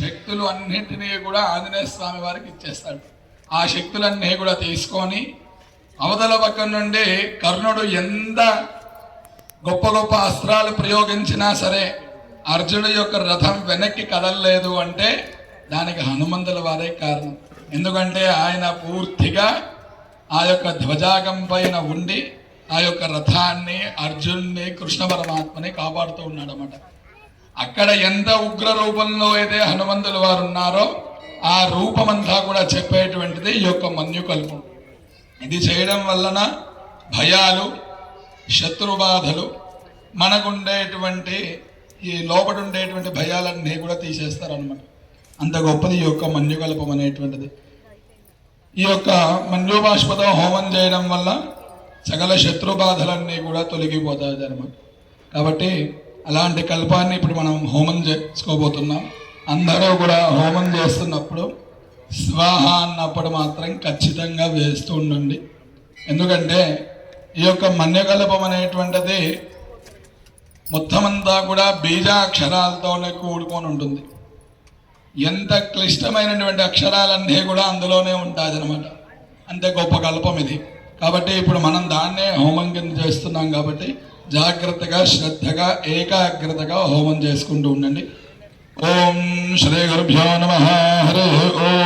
శక్తులు అన్నింటినీ కూడా ఆంజనేయ స్వామి వారికి ఇచ్చేస్తాడు. ఆ శక్తులన్నీ కూడా తీసుకొని అవతల పక్క నుండి కర్ణుడు ఎంత గొప్ప గొప్ప అస్త్రాలు ప్రయోగించినా సరే అర్జునుడు యొక్క రథం వెనక్కి కదలలేదు అంటే దానికి హనుమంతుల వారే కారణం. ఎందుకంటే ఆయన పూర్తిగా ఆ యొక్క ధ్వజాగం పైన ఉండి ఆ యొక్క రథాన్ని అర్జున్ని కృష్ణ పరమాత్మని కాపాడుతూ ఉన్నాడు అన్నమాట అక్కడ ఎంత ఉగ్ర రూపంలో అయితే హనుమంతుల వారు ఉన్నారో ఆ రూపమంతా కూడా చెప్పేటువంటిది ఈ యొక్క మన్యుకల్పం. ఇది చేయడం వలన భయాలు శత్రుబాధలు మనకుండేటువంటి ఈ లోపల ఉండేటువంటి భయాలన్నీ కూడా తీసేస్తారనమాట అంత గొప్పది ఈ యొక్క మన్యుకల్పం అనేటువంటిది. ఈ యొక్క మంజుబాష్పతో హోమం చేయడం వల్ల సకల శత్రుబాధలన్నీ కూడా తొలగిపోతాయి అనమాట కాబట్టి అలాంటి కల్పాన్ని ఇప్పుడు మనం హోమం చేసుకోబోతున్నాం. అందరూ కూడా హోమం చేస్తున్నప్పుడు స్వాహ అన్నప్పుడు మాత్రం ఖచ్చితంగా వేస్తూ ఉండండి. ఎందుకంటే ఈ యొక్క మన్యకల్పం అనేటువంటిది మొత్తం అంతా కూడా బీజాక్షరాలతోనే కూడుకొని ఉంటుంది. ఎంత క్లిష్టమైనటువంటి అక్షరాలన్నీ కూడా అందులోనే ఉంటుంది అనమాట అంతే గొప్ప కల్పం ఇది. కాబట్టి ఇప్పుడు మనం దాన్నే హోమం కింద చేస్తున్నాం కాబట్టి జాగ్రత్తగా శ్రద్ధగా ఏకాగ్రతగా హోమం చేసుకుంటూ ఉండండి. ఓం శ్రీ గురుభ్యో నమ. హరి ఓం